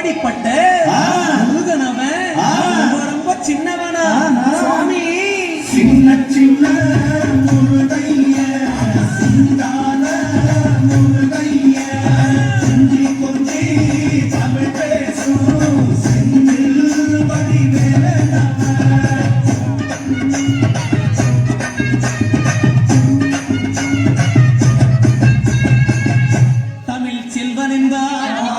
அப்படிப்பட்ட. ரொம்ப ரொம்ப சின்னவனா. சுவாமி. சின்ன சின்ன முருகைய சிந்தான முருகைய. கொஞ்சி கொஞ்சி தமிழ் பேசும் செந்தில் வடிவேலனவன் தமிழ் செல்வன் என்பார்.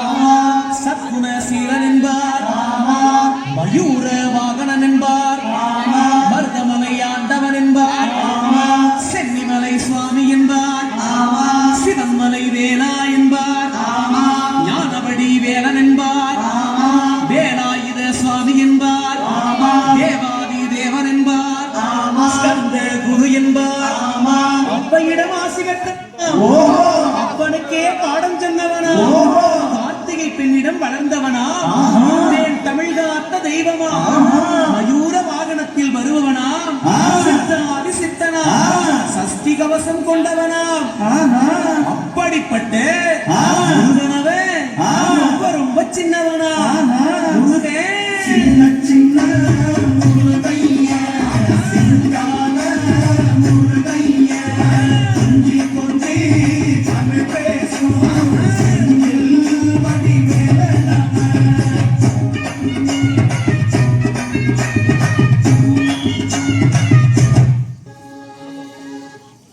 என்பார். தேவாதி தேவன் என்பார். ஸ்கந்த குரு என்பார். அப்பையிடம் ஆசி பெற்ற ஓஹோ. அப்பனுக்கே பாடம் சொன்னவனா ஓஹோ. கார்த்திகை பெண்ணிடம் வளர்ந்தவனா. தேன் தமிழ் காத்த தெய்வமா. மயூர வாகனத்தில் வருபவனா. ஆ. சித்தாதி சித்தனா. சஷ்டி கவசம் கொண்டவனா. அப்படிப்பட்ட. ரொம்ப ரொம்ப சின்னவனா.